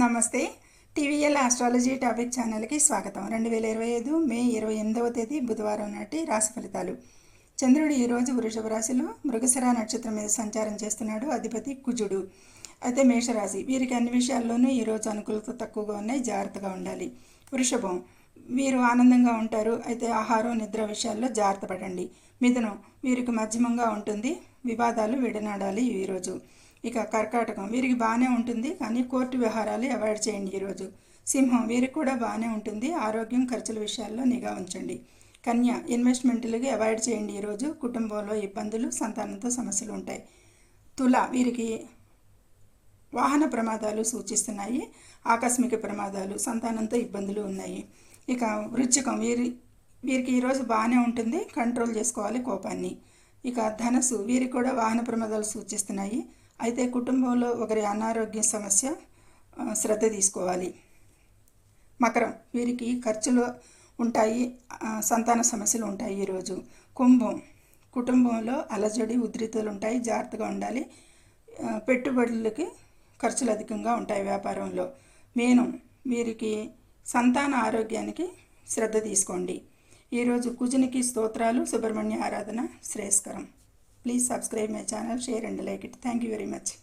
నమస్తే. TVL astrology topic ఛానల్కి స్వాగతం. రెండు వేల ఇరవై ఐదు మే ఇరవై ఎనిమిదవ తేదీ బుధవారం నాటి రాశి ఫలితాలు. చంద్రుడు ఈరోజు వృషభ రాశిలో మృగశిర నక్షత్రం మీద సంచారం చేస్తున్నాడు. అధిపతి కుజుడు. అయితే మేషరాశి వీరికి అన్ని విషయాల్లోనూ ఈరోజు అనుకూలత తక్కువగా ఉన్నాయి. జాగ్రత్తగా ఉండాలి. వృషభం వీరు ఆనందంగా ఉంటారు. అయితే ఆహారం నిద్ర విషయాల్లో జాగ్రత్త పడండి. మిథునం వీరికి మధ్యమంగా ఉంటుంది. వివాదాలు విడనాడాలి ఈరోజు ఇక కర్కాటకం. వీరికి బాగానే ఉంటుంది కానీ కోర్టు వ్యవహారాలు అవాయిడ్ చేయండి ఈరోజు. సింహం వీరికి కూడా బాగానే ఉంటుంది. ఆరోగ్యం ఖర్చుల విషయాల్లో నిఘా ఉంచండి. కన్య ఇన్వెస్ట్మెంట్లకి అవాయిడ్ చేయండి ఈరోజు. కుటుంబంలో ఇబ్బందులు సంతానంతో సమస్యలు ఉంటాయి. తుల వీరికి వాహన ప్రమాదాలు సూచిస్తున్నాయి. ఆకస్మిక ప్రమాదాలు సంతానంతో ఇబ్బందులు ఉన్నాయి. ఇక వృచ్చికం వీరి వీరికి ఈరోజు బాగానే ఉంటుంది. కంట్రోల్ చేసుకోవాలి కోపాన్ని. ఇక ధనసు వీరికి కూడా వాహన ప్రమాదాలు సూచిస్తున్నాయి. అయితే కుటుంబంలో ఒకరి అనారోగ్య సమస్య శ్రద్ధ తీసుకోవాలి. మకరం వీరికి ఖర్చులు ఉంటాయి సంతాన సమస్యలు ఉంటాయి ఈరోజు. కుంభం కుటుంబంలో అలజడి ఉద్రిక్తలు ఉంటాయి జాగ్రత్తగా ఉండాలి. పెట్టుబడులకి ఖర్చులు అధికంగా ఉంటాయి వ్యాపారంలో. మీనం వీరికి సంతాన ఆరోగ్యానికి శ్రద్ధ తీసుకోండి. ఈరోజు కుజునికి స్తోత్రాలు సుబ్రహ్మణ్య ఆరాధన శ్రేయస్కరం. Please subscribe my channel, share and like it. Thank you very much.